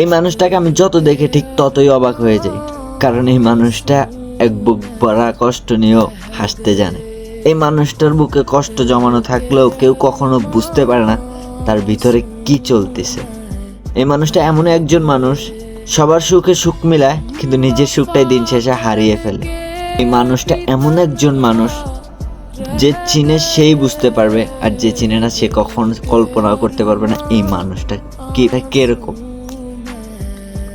এই মানুষটাকে আমি যত দেখে ঠিক ততই অবাক হয়ে যাই। কারণ এই মানুষটা এক বুক ভরা কষ্ট নিয়েও হাসতে জানে। এই মানুষটার বুকে কষ্ট জমানো থাকলেও কেউ কখনো বুঝতে পারে না তার ভিতরে কি চলতেছে। এই মানুষটা এমন একজন মানুষ, সবার সুখে সুখ মিলায়, কিন্তু নিজের সুখটাই দিন শেষে হারিয়ে ফেলে। এই মানুষটা এমন একজন মানুষ, যে চিনে সেই বুঝতে পারবে, আর যে চিনে না সে কখন কল্পনা করতে পারবে না এই মানুষটা কি এটা কীরকম।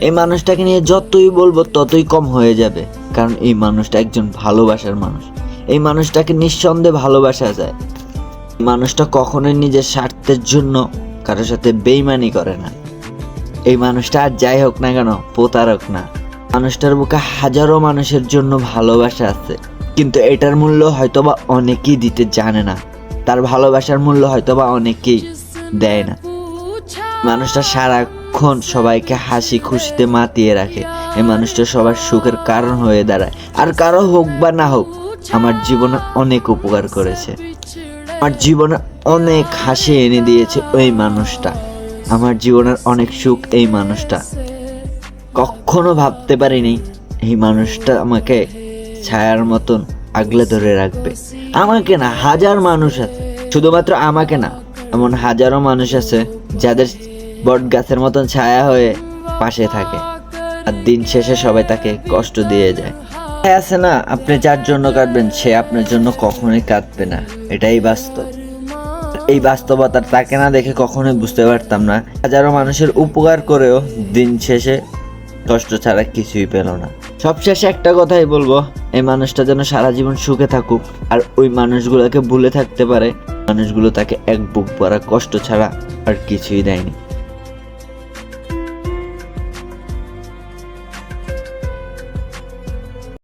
এই মানুষটাকে নিয়ে যতই বলব ততই কম হয়ে যাবে। কারণ এই মানুষটা একজন ভালোবাসার মানুষ। এই মানুষটাকে নিঃসন্দেহে ভালোবাসা যায়। মানুষটা কখনোই নিজের স্বার্থের জন্য কারোর সাথে বেইমানি করে না। এই মানুষটা আর যাই হোক না কেন, প্রতারক না। মানুষটার বুকে হাজারো মানুষের জন্য ভালোবাসা আছে। কিন্তু এটার মূল্য হয়তোবা অনেকেই দিতে জানে না। তার ভালোবাসার মূল্য হয়তোবা অনেকেই দেয় না। মানুষটা সারাক্ষণ সবাইকে হাসি খুশিতে মাতিয়ে রাখে। এই মানুষটা সবার সুখের কারণ হয়ে দাঁড়ায়। আর কারও হোক বা না হোক, আমার জীবনে অনেক উপকার করেছে। আমার জীবনে অনেক হাসি এনে দিয়েছে ওই মানুষটা। আমার জীবনের অনেক সুখ এই মানুষটা। কখনো ভাবতে পারিনি এই মানুষটা আমাকে ছায়ার মতন আগলে ধরে রাখবে। আমাকে না, হাজার মানুষ আছে। শুধুমাত্র আমাকে না, এমন হাজারো মানুষ আছে যাদের বট গাছের মতন ছায়া হয়ে পাশে থাকে। আর দিন শেষে সবাই তাকে কষ্ট দিয়ে যায়। আছে না? আপনি যার জন্য কাঁদবেন সে আপনার জন্য কখনোই কাঁদবে না। এটাই বাস্তব। এই বাস্তবতার তাকে না দেখে কখনোই বুঝতে পারতাম না। হাজারো মানুষের উপকার করেও দিন শেষে কষ্ট ছাড়া কিছুই পেল না। সবশেষে একটা কথাই বলব, এই মানুষটা যেন সারা জীবন সুখে থাকুক, আর ওই মানুষগুলোকে ভুলে থাকতে পারে। মানুষগুলো তাকে এক বুক ভরা কষ্ট ছাড়া আর কিছুই দেয়নি।